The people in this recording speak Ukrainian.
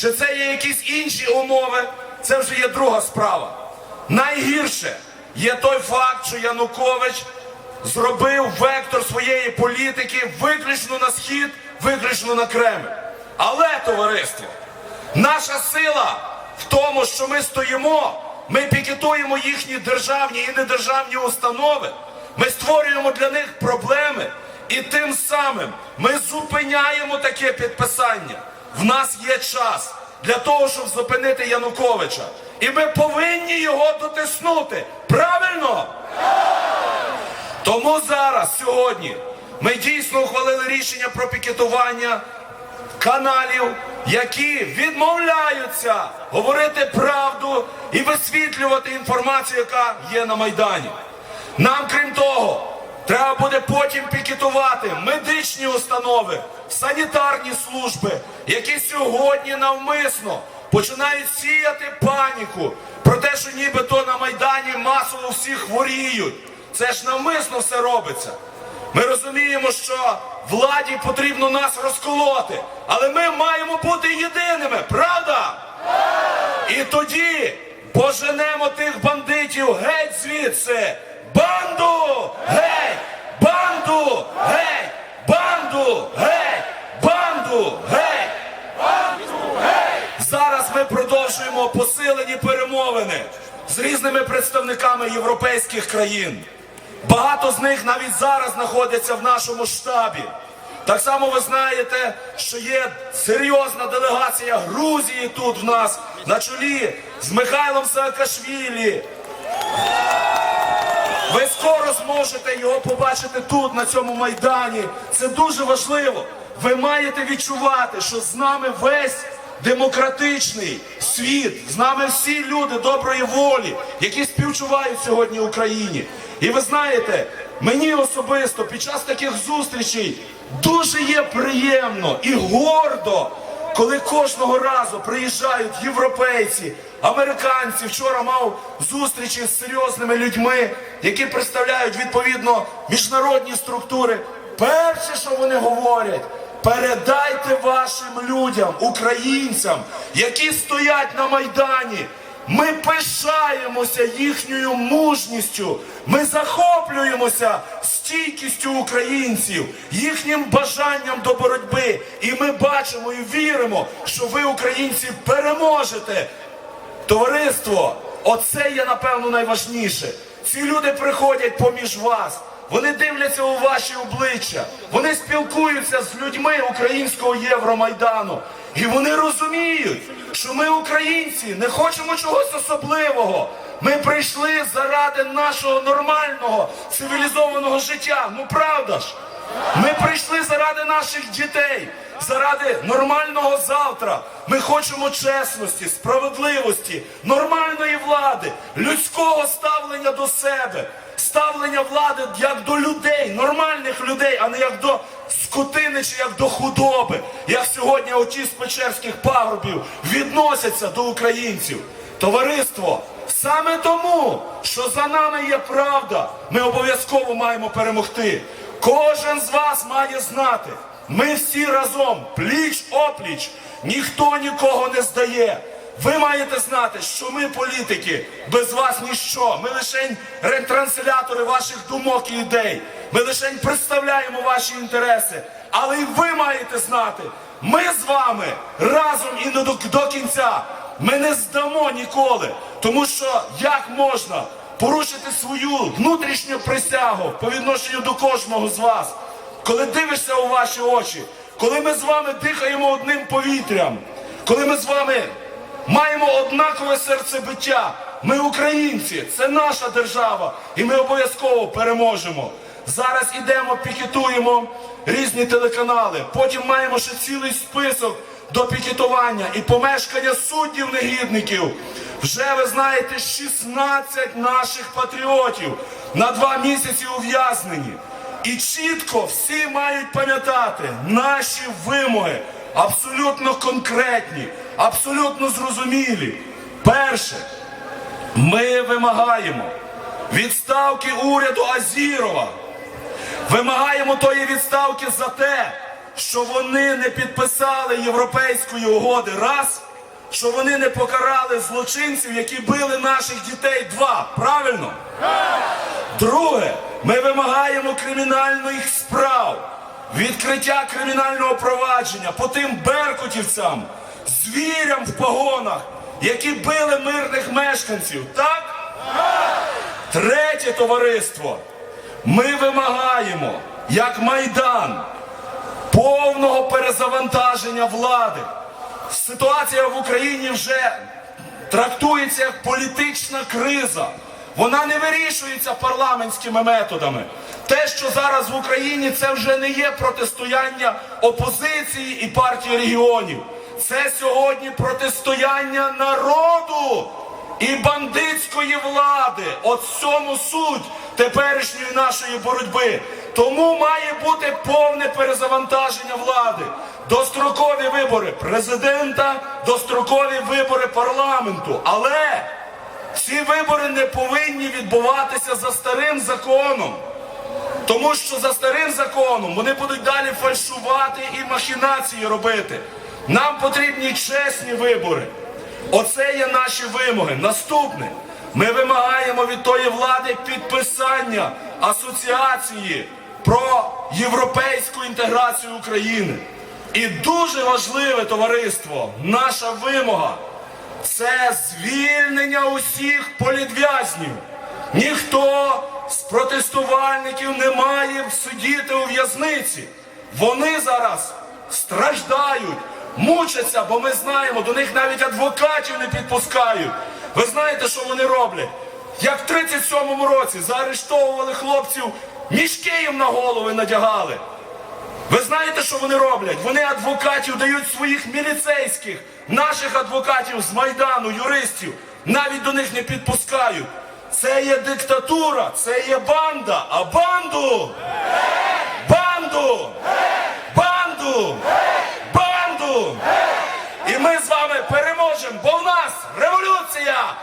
Чи це є якісь інші умови? Це вже є друга справа. Найгірше є той факт, що Янукович зробив вектор своєї політики виключно на схід, виключно на Кремль. Але, товариство, наша сила в тому, що ми стоїмо, ми пікетуємо їхні державні і недержавні установи, ми створюємо для них проблеми, і тим самим ми зупиняємо таке підписання. В нас є час для того, щоб зупинити Януковича. І ми повинні його дотиснути. Правильно? Тому зараз, сьогодні, ми дійсно ухвалили рішення про пікетування каналів, які відмовляються говорити правду і висвітлювати інформацію, яка є на Майдані. Нам, крім того, треба буде потім пікетувати медичні установи, санітарні служби, які сьогодні навмисно починають сіяти паніку про те, що нібито на Майдані масово всі хворіють. Це ж навмисно все робиться. Ми розуміємо, що владі потрібно нас розколоти, але ми маємо бути єдиними, правда? І тоді поженемо тих бандитів геть звідси. Банду! Геть! Банду! Геть! Банду! Геть! Банду! Геть! Зараз ми продовжуємо посилені перемовини з різними представниками європейських країн. Багато з них навіть зараз знаходяться в нашому штабі. Так само ви знаєте, що є серйозна делегація Грузії тут в нас на чолі з Михайлом Саакашвілі. Ви скоро зможете його побачити тут, на цьому майдані. Це дуже важливо. Ви маєте відчувати, що з нами весь демократичний світ, з нами всі люди доброї волі, які співчувають сьогодні Україні. І ви знаєте, мені особисто під час таких зустрічей дуже є приємно і гордо, коли кожного разу приїжджають європейці, американці. Вчора мав зустрічі з серйозними людьми, які представляють відповідно міжнародні структури. Перше, що вони говорять, передайте вашим людям, українцям, які стоять на майдані. Ми пишаємося їхньою мужністю. Ми захоплюємося стійкістю українців, їхнім бажанням до боротьби. І ми бачимо і віримо, що ви, українці, переможете. Товариство, оце є напевно найважніше. Ці люди приходять поміж вас. Вони дивляться у ваші обличчя, вони спілкуються з людьми українського Євромайдану. І вони розуміють, що ми, українці, не хочемо чогось особливого. Ми прийшли заради нашого нормального цивілізованого життя. Ну правда ж? Ми прийшли заради наших дітей, заради нормального завтра. Ми хочемо чесності, справедливості, нормальної влади, людського ставлення до себе, ставлення влади як до людей, нормальних людей, а не як до скотини чи як до худоби, як сьогодні оті з Печерських пагорбів відносяться до українців. Товариство, саме тому, що за нами є правда, ми обов'язково маємо перемогти. Кожен з вас має знати, ми всі разом, пліч опліч, ніхто нікого не здає. Ви маєте знати, що ми, політики, без вас ніщо. Ми лише ретранслятори ваших думок і ідей. Ми лише представляємо ваші інтереси. Але і ви маєте знати, ми з вами разом і до, до кінця. Ми не здамо ніколи. Тому що як можна порушити свою внутрішню присягу по відношенню до кожного з вас, коли дивишся у ваші очі, коли ми з вами дихаємо одним повітрям, коли ми з вами маємо однакове серцебиття. Ми українці, це наша держава, і ми обов'язково переможемо. Зараз ідемо, пікетуємо різні телеканали. Потім маємо ще цілий список до пікетування і помешкання суддів-негідників. Вже ви знаєте, 16 наших патріотів на два місяці ув'язнені. І чітко всі мають пам'ятати наші вимоги абсолютно конкретні, абсолютно зрозумілі. Перше, ми вимагаємо відставки уряду Азірова. Вимагаємо тої відставки за те, що вони не підписали європейської угоди. Раз, що вони не покарали злочинців, які били наших дітей. Два. Правильно? Друге, ми вимагаємо кримінальних справ, відкриття кримінального провадження по тим беркутівцям, звірям в погонах, які били мирних мешканців. Так? Третє товариство. Ми вимагаємо, як Майдан, повного перезавантаження влади. Ситуація в Україні вже трактується як політична криза. Вона не вирішується парламентськими методами. Те, що зараз в Україні, це вже не є протистояння опозиції і партії регіонів. Це сьогодні протистояння народу і бандитської влади. От в цьому суть теперішньої нашої боротьби. Тому має бути повне перезавантаження влади. Дострокові вибори президента, дострокові вибори парламенту. Але ці вибори не повинні відбуватися за старим законом. Тому що за старим законом вони будуть далі фальшувати і махінації робити. Нам потрібні чесні вибори. Оце є наші вимоги. Наступне. Ми вимагаємо від тої влади підписання асоціації про європейську інтеграцію України. І дуже важливе товариство, наша вимога це звільнення усіх політв'язнів. Ніхто з протестувальників не має сидіти у в'язниці. Вони зараз страждають, мучаться, бо ми знаємо, до них навіть адвокатів не підпускають. Ви знаєте, що вони роблять? Як в 37-му році заарештовували хлопців, мішки їм на голови надягали. Ви знаєте, що вони роблять? Вони адвокатів дають своїх міліцейських, наших адвокатів з Майдану, юристів, навіть до них не підпускають. Це є диктатура, це є банда, а банду! Банду! Банду! Банду! І ми з вами переможемо, бо в нас революція!